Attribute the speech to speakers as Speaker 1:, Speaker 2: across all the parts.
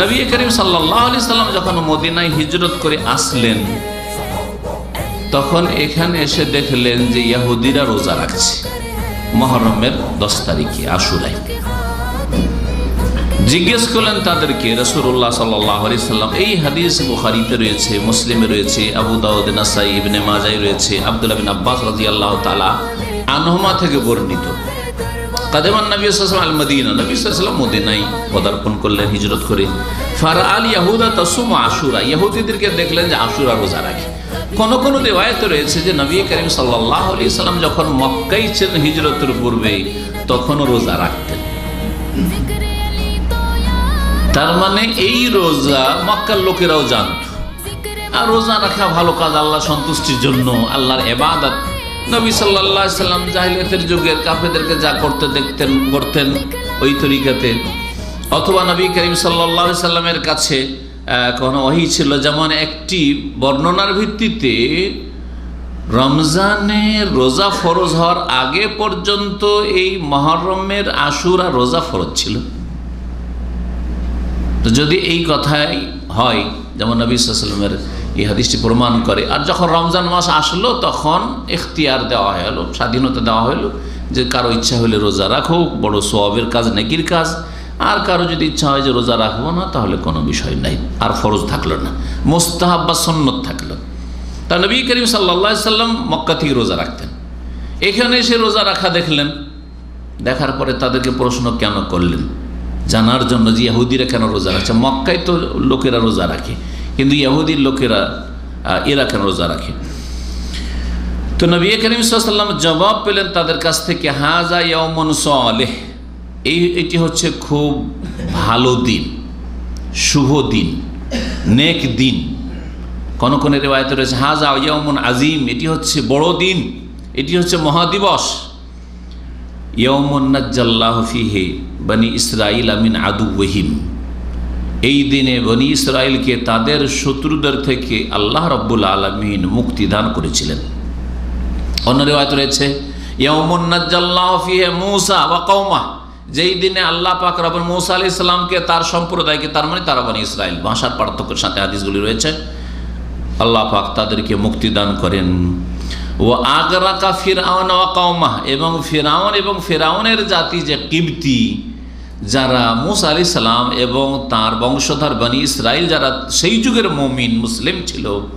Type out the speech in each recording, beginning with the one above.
Speaker 1: নবী করিম সাল্লাহ আলি সাল্লাম যখন মদিনায় হিজরত করে আসলেন, তখন এখানে এসে দেখলেন যে ইয়াহুদিরা রোজা রাখছে। মহরমের দশ তারিখে আশুরাই জিজ্ঞেস করলেন তাদেরকে রসুল্লাহ সাল্লি সাল্লাম, এই হাদিস বুখারিতে রয়েছে, মুসলিমে রয়েছে, আবু দাউদ, নাসাই, ইবনে মাজাই রয়েছে, আব্দুল্লাহ বিন আব্বাস রাজি আল্লাহ তালা আনহমা থেকে বর্ণিত। নবী আল নবী করলেন, হিজরত করে। আল ইয়াহুদা আশুরা, ইয়াহুদিদেরকে দেখলেন যে আশুরা রোজা রাখে। রয়েছে যে নবী যখন মক্কাই হিজরতের পূর্বে, তখনও রোজা রাখতেন। তার মানে এই রোজা মক্কার লোকেরাও জানত। আর রোজা রাখা ভালো কাজ আল্লাহ সন্তুষ্টির জন্য, আল্লাহর এবাদত নবী সাল্লাহ সাল্লাম জাহিলিয়াতের যুগের কাফেদেরকে যা করতে দেখতেন, করতেন ওই তরিকাতে। অথবা নবী করিম সাল্লাহ সাল্লামের কাছে কোনো ওহি ছিল যেমন একটি বর্ণনার ভিত্তিতে রমজানে রোজা ফরজ হওয়ার আগে পর্যন্ত এই মহরমের আশুরা রোজা ফরজ ছিল। যদি এই কথাই হয়, যেমন নবী সাল্লামের এই হাদিসটি প্রমাণ করে। আর যখন রমজান মাস আসলো, তখন এখতিয়ার দেওয়া হলো স্বাধীনতা দেওয়া হলো যে কারও ইচ্ছা হলে রোজা রাখো, বড় সোয়াবের কাজ, নেকির কাজ। আর কারও যদি ইচ্ছা হয় যে রোজা রাখব না, তাহলে কোনো বিষয় নাই, আর ফরজ থাকল না, মোস্তাহাব বা সন্ন্যত থাকল। তা নবী করিম সাল্লা সাল্লাম মক্কা থেকে রোজা রাখতেন। এখানে এসে রোজা রাখা দেখলেন, দেখার পরে তাদেরকে প্রশ্ন কেন করলেন? জানার জন্য যে ইহুদিরা কেন রোজা রাখছে? মক্কায় তো লোকেরা রোজা রাখে। কিন্তু ইহুদির লোকেরা এরা কেন রোজা রাখে। তো নবী করিম সাল্লাম জবাব পেলেন তাদের কাছ থেকে, হাজা ইয়মন সালেহ। এই, এটি হচ্ছে খুব ভালো দিন, শুভ দিন, নেক দিন। কোন কোন রেওয়ায়তে রয়েছে, হাজা ইয়মন আজিম। এটি হচ্ছে বড় দিন, এটি হচ্ছে মহাদিবস। ইয়মন্নাজ্জাল্লাহ ফিহে বনি ইসরাইল আমিন আদু ওহিম এই দিনে বনি ইসরায়েলকে তাদের শত্রুদের থেকে আল্লাহ রব্বুল আলমিন মুক্তি দান করেছিলেন। অন্য রেওয়ায়ত রয়েছে মৌসা বা যেই দিনে আল্লাহ পাক রবুল মৌসা আলি ইসলামকে তার সম্প্রদায়কে, তার মানে তারা বনি ইসরায়েল ভাষার পার্থক্যের সাথে হাদিসগুলি রয়েছে। আল্লাহ পাক তাদেরকে মুক্তি দান করেন। ও আগরাকা ফিরাউন ও কৌমা এবং ফিরাউন এবং ফিরাউনের জাতি যে কিবতি যারা মুসা আলি সালাম এবং তার বংশধর বনি ইসরায়েল যারা সেই যুগের মমিন, মুসলিম ছিল,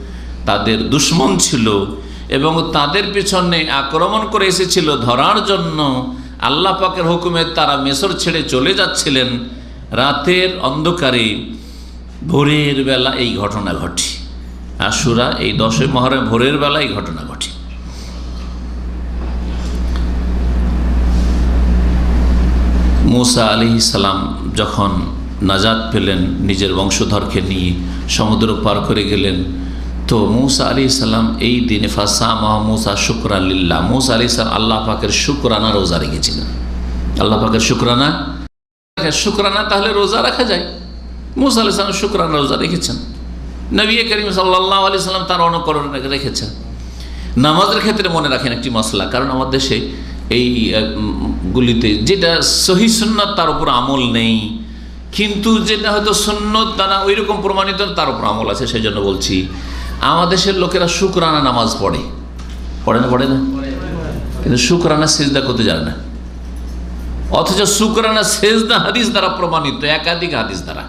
Speaker 1: তাদের দুশ্মন ছিল এবং তাদের পিছনে আক্রমণ করে এসেছিল ধরার জন্য আল্লাহ পাকের হুকুমে তারা মেসর ছেড়ে চলে যাচ্ছিলেন। রাতের অন্ধকারে ভোরের বেলা এই ঘটনা ঘটে। আশুরা এই দশই মহরে ভোরের বেলা এই ঘটনা ঘটে। মুসা আলি সালাম যখন নাজাদ পেলেন নিজের বংশধরকে নিয়ে সমুদ্র পার করে গেলেন, তো মুসা আলি সাল্লাম এই দিনে ফাসা মাহ মুসা শুক্র আল্লাহ মুসা আলি সাল্লাম আল্লাহ পাকের শুক্রানা রোজা রেখেছিলেন। আল্লাহ পাকের শুক্রানা? শুক্রানা তাহলে রোজা রাখা যায়। মুসা আলি সাল্লাম শুক্রানা রোজা রেখেছেন। নবী করিম সাল্লাহ আলি সাল্লাম তার অনুকরণ রেখেছেন। নামাজের ক্ষেত্রে মনে রাখেন একটি মশলা কারণ আমার দেশে এই গুলিতে, যেটা সহি সুন্নত তার উপর আমল নেই। কিন্তু যেটা হয়তো সুন্নত দ্বারা ওই রকম প্রমাণিত, তার উপর আমল আছে সেই জন্য বলছি, আমাদের দেশের লোকেরা শুকরানা নামাজ পড়ে। পড়ে না পড়ে না? কিন্তু শুকরানা সেজদা করতে জানে না। অথচ শুকরানা সেজদা হাদিস দ্বারা প্রমাণিত, একাধিক হাদিস দ্বারা।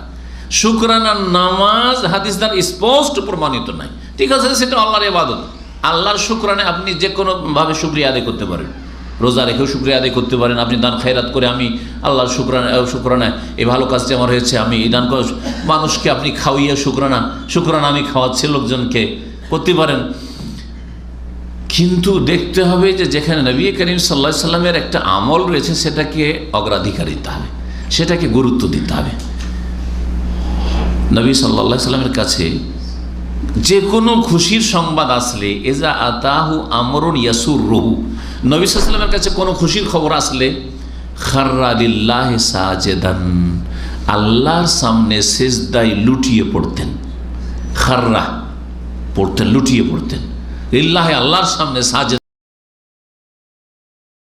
Speaker 1: শুকরানা নামাজ হাদিস দ্বারা স্পষ্ট প্রমাণিত নাই। ঠিক আছে, সেটা আল্লাহর ইবাদত। আল্লাহর শুকরানে আপনি যে কোনোভাবে শুক্রিয়া আদায় করতে পারেন। রোজা রেখেও শুক্রিয়া আদায় করতে পারেন, আপনি দান খায়রাত করে আমি আল্লাহর শুক্রানা শুক্রানায় এই ভালো কাজটি আমার হয়েছে, আমি এই দান মানুষকে আপনি খাওয়াইয়া শুক্রানা শুক্রানা আমি খাওয়াচ্ছি লোকজনকে করতে পারেন। কিন্তু দেখতে হবে যে যেখানে নবী করিম সাল্লা সাল্লামের একটা আমল রয়েছে, সেটাকে অগ্রাধিকার দিতে হবে, সেটাকে গুরুত্ব দিতে হবে। নবী সাল্লা সাল্লামের কাছে যে কোনো খুশির সংবাদ আসলে, এজা আতাহু আমরুন ইয়াসুর রহু নবী সাল্লামের কাছে কোনো খুশির খবর আসলে খার্রালিল্লাহ সাজেদান। আল্লাহর সামনে সেজদাই লুটিয়ে পড়তেন। খার্রা পড়তেন, লুটিয়ে পড়তেন। ইল্লাহে আল্লাহর সামনে সাজে